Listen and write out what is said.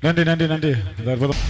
நன்றி நன்றி நன்றி. அற்புதம்.